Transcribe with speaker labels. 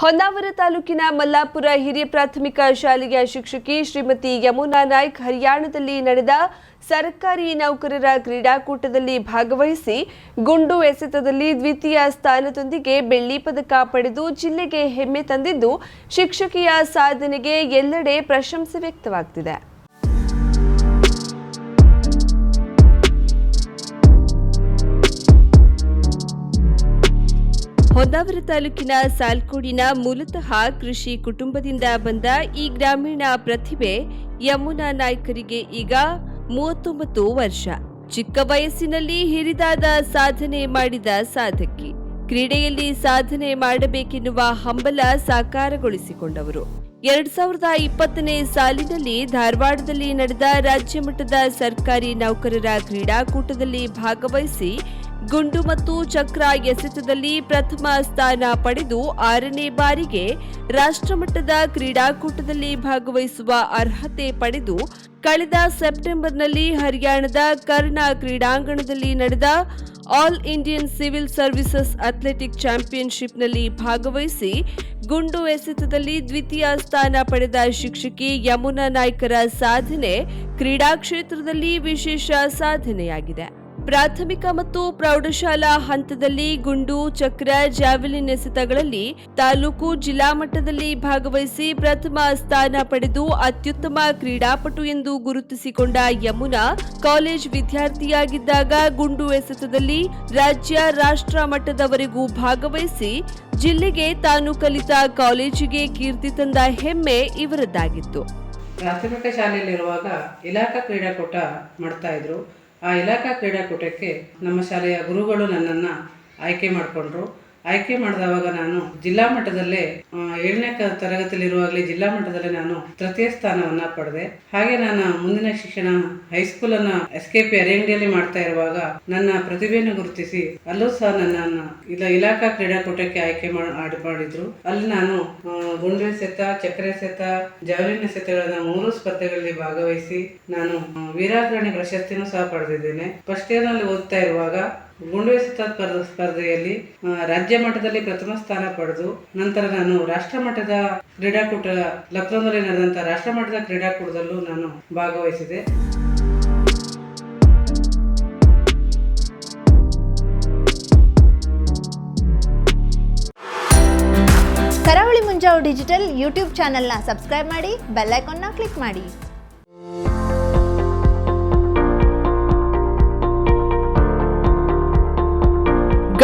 Speaker 1: ಹೊನ್ನಾವರ ತಾಲೂಕಿನ ಮಲ್ಲಾಪುರ ಹಿರಿಯ ಪ್ರಾಥಮಿಕ ಶಾಲೆಯ ಶಿಕ್ಷಕಿ ಶ್ರೀಮತಿ ಯಮುನಾ ನಾಯ್ಕ್ ಹರಿಯಾಣದಲ್ಲಿ ನಡೆದ ಸರ್ಕಾರಿ ನೌಕರರ ಕ್ರೀಡಾಕೂಟದಲ್ಲಿ ಭಾಗವಹಿಸಿ ಗುಂಡು ಎಸೆತದಲ್ಲಿ ದ್ವಿತೀಯ ಸ್ಥಾನದೊಂದಿಗೆ ಬೆಳ್ಳಿ ಪದಕ ಪಡೆದು ಜಿಲ್ಲೆಗೆ ಹೆಮ್ಮೆ ತಂದಿದ್ದು ಶಿಕ್ಷಕಿಯ ಸಾಧನೆಗೆ ಎಲ್ಲೆಡೆ ಪ್ರಶಂಸೆ ವ್ಯಕ್ತವಾಗ್ತಿದೆ. ಹೊನ್ನಾವರ ತಾಲೂಕಿನ ಸಾಲ್ಕೋಡಿನ ಮೂಲತಃ ಕೃಷಿ ಕುಟುಂಬದಿಂದ ಬಂದ ಈ ಗ್ರಾಮೀಣ ಪ್ರತಿಭೆ ಯಮುನಾ ನಾಯ್ಕರಿಗೆ ಈಗ ಮೂವತ್ತೊಂಬತ್ತು ವರ್ಷ. ಚಿಕ್ಕ ವಯಸ್ಸಿನಲ್ಲಿ ಹಿರಿದಾದ ಸಾಧನೆ ಮಾಡಿದ ಸಾಧಕಿ. ಕ್ರೀಡೆಯಲ್ಲಿ ಸಾಧನೆ ಮಾಡಬೇಕೆನ್ನುವ ಹಂಬಲ ಸಾಕಾರಗೊಳಿಸಿಕೊಂಡವರು. ಎರಡ್ ಸಾವಿರದ ಇಪ್ಪತ್ತನೇ ಸಾಲಿನಲ್ಲಿ ಧಾರವಾಡದಲ್ಲಿ ನಡೆದ ರಾಜ್ಯ ಮಟ್ಟದ ಸರ್ಕಾರಿ ನೌಕರರ ಕ್ರೀಡಾಕೂಟದಲ್ಲಿ ಭಾಗವಹಿಸಿ ಗುಂಡು ಮತ್ತು ಚಕ್ರ ಎಸೆತದಲ್ಲಿ ಪ್ರಥಮ ಸ್ಥಾನ ಪಡೆದು ಆರನೇ ಬಾರಿಗೆ ರಾಷ್ಟ್ರಮಟ್ಟದ ಕ್ರೀಡಾಕೂಟದಲ್ಲಿ ಭಾಗವಹಿಸುವ ಅರ್ಹತೆ ಪಡೆದು ಕಳೆದ ಸೆಪ್ಟೆಂಬರ್ನಲ್ಲಿ ಹರಿಯಾಣದ ಕರ್ಣ ಕ್ರೀಡಾಂಗಣದಲ್ಲಿ ನಡೆದ all Indian civil services athletic ಚಾಂಪಿಯನ್ಶಿಪ್ನಲ್ಲಿ ಭಾಗವಹಿಸಿ ಗುಂಡು ಎಸೆತದಲ್ಲಿ ದ್ವಿತೀಯ ಸ್ಥಾನ ಪಡೆದ ಶಿಕ್ಷಕಿ ಯಮುನಾ ನಾಯ್ಕರ ಸಾಧನೆ ಕ್ರೀಡಾ ಕ್ಷೇತ್ರದಲ್ಲಿ ವಿಶೇಷ ಸಾಧನೆಯಾಗಿದೆ. ಪ್ರಾಥಮಿಕ ಮತ್ತು ಪ್ರೌಢಶಾಲಾ ಹಂತದಲ್ಲಿ ಗುಂಡು, ಚಕ್ರ, ಜಾವೆಲಿನ್ ಎಸೆತಗಳಲ್ಲಿ ತಾಲೂಕು ಜಿಲ್ಲಾ ಮಟ್ಟದಲ್ಲಿ ಭಾಗವಹಿಸಿ ಪ್ರಥಮ ಸ್ಥಾನ ಪಡೆದು ಅತ್ಯುತ್ತಮ ಕ್ರೀಡಾಪಟು ಎಂದು ಗುರುತಿಸಿಕೊಂಡ ಯಮುನಾ ಕಾಲೇಜ್ ವಿದ್ಯಾರ್ಥಿಯಾಗಿದ್ದಾಗ ಗುಂಡು ಎಸೆತದಲ್ಲಿ ರಾಜ್ಯ ರಾಷ್ಟ್ರ ಮಟ್ಟದವರೆಗೂ ಭಾಗವಹಿಸಿ ಜಿಲ್ಲೆಗೆ ತಾನು ಕಲಿತ ಕಾಲೇಜಿಗೆ ಕೀರ್ತಿ ತಂದ ಹೆಮ್ಮೆ ಇವರದ್ದಾಗಿತ್ತು.
Speaker 2: ಪ್ರಾಥಮಿಕ ಶಾಲೆಯಲ್ಲಿರುವಾಗ ಇಲಾಖಾ ಕ್ರೀಡಾಕೂಟ ಮಾಡ್ತಾ ಇದ್ರು. ಆ ಇಲಾಖಾ ಕ್ರೀಡಾಕೂಟಕ್ಕೆ ನಮ್ಮ ಶಾಲೆಯ ಗುರುಗಳು ನನ್ನನ್ನು ಆಯ್ಕೆ ಮಾಡಿಕೊಂಡ್ರು. ಆಯ್ಕೆ ಮಾಡಿದವಾಗ ನಾನು ಜಿಲ್ಲಾ ಮಟ್ಟದಲ್ಲೇ ಏಳನೇ ತರಗತಿಯಲ್ಲಿರುವಾಗಲೇ ಜಿಲ್ಲಾ ಮಟ್ಟದಲ್ಲೇ ನಾನು ತೃತೀಯ ಸ್ಥಾನವನ್ನ ಪಡೆದೆ. ಹಾಗೆ ನಾನು ಮುಂದಿನ ಶಿಕ್ಷಣ ಹೈಸ್ಕೂಲನ್ನು ಎಸ್ ಕೆ ಪಿ ಅರೆಂಡಿಯಲ್ಲಿ ಮಾಡ್ತಾ ಇರುವಾಗ ನನ್ನ ಪ್ರತಿಭೆಯನ್ನು ಗುರುತಿಸಿ ಅಲ್ಲೂ ಸಹ ನನ್ನ ಇಲ್ಲ, ಇಲಾಖಾ ಕ್ರೀಡಾಕೂಟಕ್ಕೆ ಆಯ್ಕೆ ಮಾಡಿ ಮಾಡಿದ್ರು. ಅಲ್ಲಿ ನಾನು ಗುಂಡ್ರೆ ಗುಂಡು ಎಸೆತ ಚಕ್ರ ಎಸೆತ ಜಾವಲಿನ ಎಸೆತಗಳನ್ನ ಮೂರು ಸ್ಪರ್ಧೆಗಳಲ್ಲಿ ಭಾಗವಹಿಸಿ ನಾನು ವೀರಾಗ್ರಣಿ ಪ್ರಶಸ್ತಿನೂ ಸಹ ಪಡೆದಿದ್ದೇನೆ. ಫಸ್ಟ್ ಇಯರ್ನಲ್ಲಿ ಓದ್ತಾ ಇರುವಾಗ ಗುಂಡು ಎಸೆತ ಸ್ಪರ್ಧ- ಸ್ಪರ್ಧೆಯಲ್ಲಿ ರಾಜ್ಯ ಮಟ್ಟದಲ್ಲಿ ಪ್ರಥಮ ಸ್ಥಾನ ಪಡೆದು ನಂತರ ನಾನು ರಾಷ್ಟ್ರ ಮಟ್ಟದ ಕ್ರೀಡಾಕೂಟ, ಲಕ್ನೋದಲ್ಲಿ ನಡೆದಂತಹ ರಾಷ್ಟ್ರ ಮಟ್ಟದ ಕ್ರೀಡಾಕೂಟದಲ್ಲೂ ನಾನು ಭಾಗವಹಿಸಿದೆ.
Speaker 3: ಕರಾವಳಿ ಮುಂಜಾವು ಡಿಜಿಟಲ್ ಯೂಟ್ಯೂಬ್ ಚಾನೆಲ್ನ ಸಬ್ಸ್ಕ್ರೈಬ್ ಮಾಡಿ, ಬೆಲ್ ಐಕಾನ್ನ ಕ್ಲಿಕ್ ಮಾಡಿ.